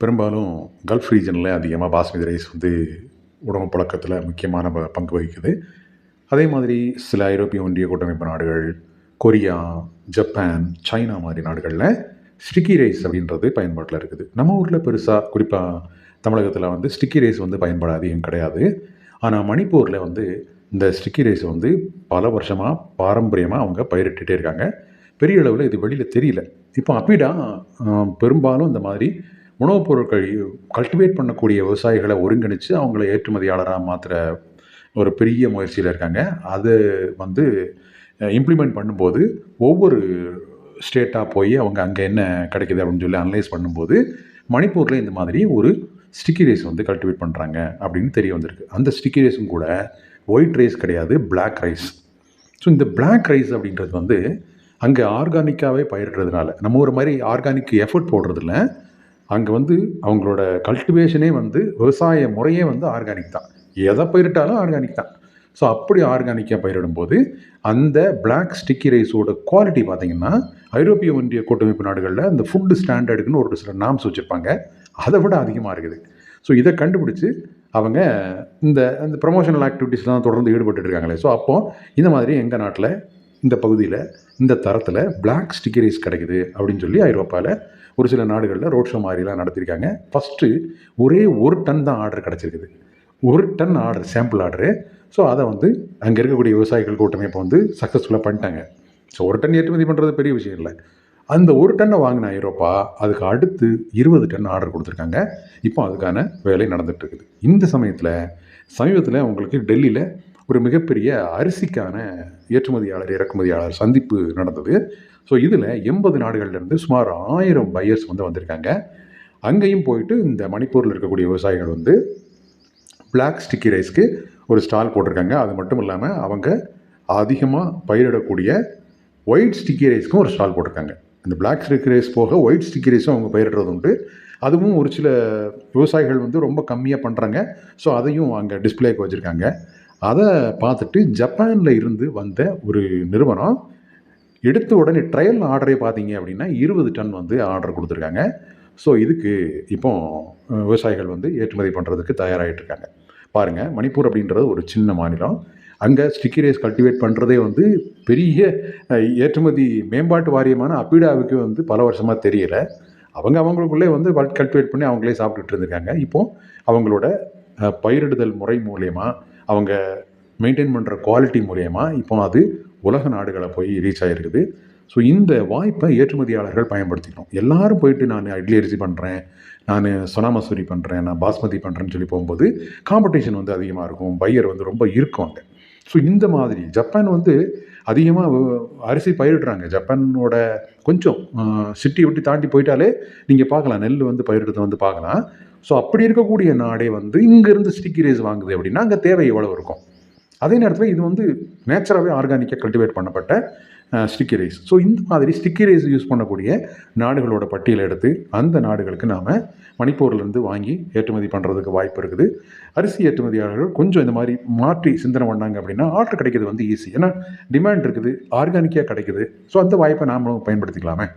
பெரும்பாலும் கல்ஃப் ரீஜனில் அதிகமாக பாஸ்மதி ரைஸ் வந்து உணவு பழக்கத்தில் முக்கியமான ப பங்கு வகிக்குது. அதே மாதிரி சில ஐரோப்பிய ஒன்றிய கூட்டமைப்பு நாடுகள் கொரியா ஜப்பான் சைனா மாதிரி நாடுகளில் ஸ்டிக்கி ரைஸ் அப்படின்றது பயன்பாட்டில் இருக்குது. நம்ம ஊரில் பெருசாக குறிப்பாக தமிழகத்தில் வந்து ஸ்டிக்கி ரைஸ் வந்து பயன்பாடு அதிகம் கிடையாது. ஆனால் மணிப்பூரில் வந்து இந்த ஸ்டிக்கி ரைஸ் வந்து பல வருஷமாக பாரம்பரியமாக அவங்க பயிரிட்டுகிட்டே இருக்காங்க. பெரிய அளவில் இது வெளியில் தெரியல. இப்போ அப்பிடா பெரும்பாலும் இந்த மாதிரி உணவுப் பொருட்கள் கல்டிவேட் பண்ணக்கூடிய விவசாயிகளை ஒருங்கிணைச்சு அவங்கள ஏற்றுமதியாளராக மாற்றுற ஒரு பெரிய முயற்சியில் இருக்காங்க. அது வந்து இம்ப்ளிமெண்ட் பண்ணும்போது ஒவ்வொரு ஸ்டேட்டாக போய் அவங்க அங்கே என்ன கிடைக்குது அப்படின்னு சொல்லி அனலைஸ் பண்ணும்போது மணிப்பூரில் இந்த மாதிரி ஒரு ஸ்டிக்கி ரைஸ் வந்து கல்டிவேட் பண்ணுறாங்க அப்படின்னு தெரிய வந்திருக்கு. அந்த ஸ்டிக்கி ரைஸும் கூட ஒயிட் ரைஸ் கிடையாது பிளாக் ரைஸ் ஸோ இந்த பிளாக் ரைஸ் அப்படின்றது வந்து அங்கே ஆர்கானிக்காகவே பயிரிடுறதுனால நம்ம ஒரு மாதிரி ஆர்கானிக் எஃபர்ட் போடுறதில்ல. அங்கே வந்து அவங்களோட கல்டிவேஷனே வந்து விவசாய முறையே வந்து ஆர்கானிக் தான். எதை பயிரிட்டாலும் ஆர்கானிக் தான். ஸோ அப்படி ஆர்கானிக்காக பயிரிடும்போது அந்த பிளாக் ஸ்டிக்கி ரைஸோட குவாலிட்டி பார்த்திங்கன்னா ஐரோப்பிய ஒன்றிய கூட்டமைப்பு நாடுகளில் அந்த ஃபுட்டு ஸ்டாண்டர்டுக்குன்னு ஒரு சில நாம்ஸ் வச்சுருப்பாங்க. அதை விட அதிகமாக இருக்குது. ஸோ இதை கண்டுபிடிச்சு அவங்க இந்த இந்த ப்ரொமோஷனல் ஆக்டிவிட்டீஸ்லாம் தொடர்ந்து ஈடுபட்டு இருக்காங்களே. ஸோ அப்போது இந்த மாதிரி எங்கள் நாட்டில் இந்த பகுதியில் இந்த தரத்தில் பிளாக் ஸ்டிக்கரிஸ் கிடைக்குது அப்படின்னு சொல்லி ஐரோப்பாவில் ஒரு சில நாடுகளில் ரோட் ஷோ மாதிரிலாம் நடத்தியிருக்காங்க ஃபஸ்ட்டு ஒரே ஒரு டன் தான் ஆர்டர் கிடச்சிருக்குது. ஒரு ton order sample order so அதை வந்து அங்கே இருக்கக்கூடிய விவசாயிகள் கூட்டமைப்பை வந்து சக்ஸஸ்ஃபுல்லாக பண்ணிட்டாங்க. ஸோ ஒரு டன் ஏற்றுமதி பண்ணுறது பெரிய விஷயம் இல்லை. அந்த ஒரு டன்னை வாங்கின ஐரோப்பா அதுக்கு அடுத்து இருபது டன் ஆர்டர் கொடுத்துருக்காங்க. இப்போ அதுக்கான வேலை நடந்துகிட்ருக்குது இந்த சமயத்தில் சமீபத்தில் உங்களுக்கு டெல்லியில் ஒரு மிகப்பெரிய அரிசிக்கான ஏற்றுமதியாளர் இறக்குமதியாளர் சந்திப்பு நடந்தது. ஸோ இதில் எண்பது நாடுகள்லேருந்து சுமார் ஆயிரம் பையர்ஸ் வந்து வந்திருக்காங்க. அங்கேயும் போயிட்டு இந்த மணிப்பூரில் இருக்கக்கூடிய விவசாயிகள் வந்து பிளாக் ஸ்டிக்கி ரைஸ்க்கு ஒரு ஸ்டால் போட்டிருக்காங்க. அது மட்டும் இல்லாமல் அவங்க அதிகமாக பயிரிடக்கூடிய ஒயிட் ஸ்டிக்கி ரைஸ்க்கும் ஒரு ஸ்டால் போட்டிருக்காங்க. இந்த பிளாக் ஸ்டிக்கி ரைஸ் போக ஒயிட் ஸ்டிக்கி ரைஸும் அவங்க பயிரிடுறது உண்டு. அதுவும் ஒரு சில விவசாயிகள் வந்து ரொம்ப கம்மியாக பண்ணுறாங்க ஸோ அதையும் அங்கே டிஸ்பிளேக்கு வச்சுருக்காங்க. அதை பார்த்துட்டு ஜப்பானில் இருந்து வந்த ஒரு நிறுவனம் எடுத்த உடனே ட்ரையல் ஆர்டரே பார்த்தீங்க அப்படின்னா இருபது டன் வந்து ஆர்டர் கொடுத்துருக்காங்க. ஸோ இதுக்கு இப்போ விவசாயிகள் வந்து ஏற்றுமதி பண்ணுறதுக்கு தயாராகிட்டு இருக்காங்க. பாருங்கள் மணிப்பூர் அப்படின்றது ஒரு சின்ன மாநிலம். அங்கே ஸ்டிக்கி ரைஸ் கல்டிவேட் பண்ணுறதே வந்து பெரிய ஏற்றுமதி மேம்பாட்டு வாரியமான அப்பிடாவுக்கு வந்து பல வருஷமாக தெரியலை. அவங்க அவங்களுக்குள்ளே வந்து கல்டிவேட் பண்ணி அவங்களே சாப்பிட்டுட்டு இருந்திருக்காங்க. இப்போது அவங்களோட பயிரிடுதல் முறை மூலயமா அவங்க மெயின்டைன் பண்ணுற குவாலிட்டி மூலயமா இப்போ அது உலக நாடுகளை போய் ரீச் ஆகிருக்குது ஸோ இந்த வாய்ப்பை ஏற்றுமதியாளர்கள் பயன்படுத்திக்கணும். எல்லாரும் போயிட்டு நான் இட்லி அரிசி பண்ணுறேன் நான் சொனா மசூரி பண்ணுறேன் நான் பாஸ்மதி பண்ணுறேன்னு சொல்லி போகும்போது காம்படிஷன் வந்து அதிகமாக இருக்கும் பையர் வந்து ரொம்ப இருக்கும் அங்கே. ஸோ இந்த மாதிரி ஜப்பான் வந்து அதிகமாக அரிசி பயிரிடுறாங்க. ஜப்பானோட கொஞ்சம் சிட்டி விட்டு தாண்டி போயிட்டாலே நீங்கள் பார்க்கலாம் நெல் வந்து பயிரிடுறத வந்து பார்க்கலாம். ஸோ அப்படி இருக்கக்கூடிய நாடே வந்து இங்கேருந்து ஸ்டிக்கி ரைஸ் வாங்குது அப்படின்னா அங்கே தேவை எவ்வளோ இருக்கும்? அதே நேரத்தில் இது வந்து நேச்சுரலாகவே ஆர்கானிக்காக கல்டிவேட் பண்ணப்பட்ட ஸ்டிக்கி ரைஸ் ஸோ இந்த மாதிரி ஸ்டிக்கி ரைஸ் யூஸ் பண்ணக்கூடிய நாடுகளோட பட்டியலை எடுத்து அந்த நாடுகளுக்கு நாம் மணிப்பூர்லேருந்து வாங்கி ஏற்றுமதி பண்ணுறதுக்கு வாய்ப்பு இருக்குது. அரிசி ஏற்றுமதியாளர்கள் கொஞ்சம் இந்த மாதிரி மாற்றி சிந்தனை பண்ணாங்க அப்படின்னா ஆர்டர் கிடைக்கிறது வந்து ஈஸி ஏன்னா டிமாண்ட் இருக்குது ஆர்கானிக்காக கிடைக்குது. ஸோ அந்த வாய்ப்பை நாமளும் பயன்படுத்திக்கலாமே.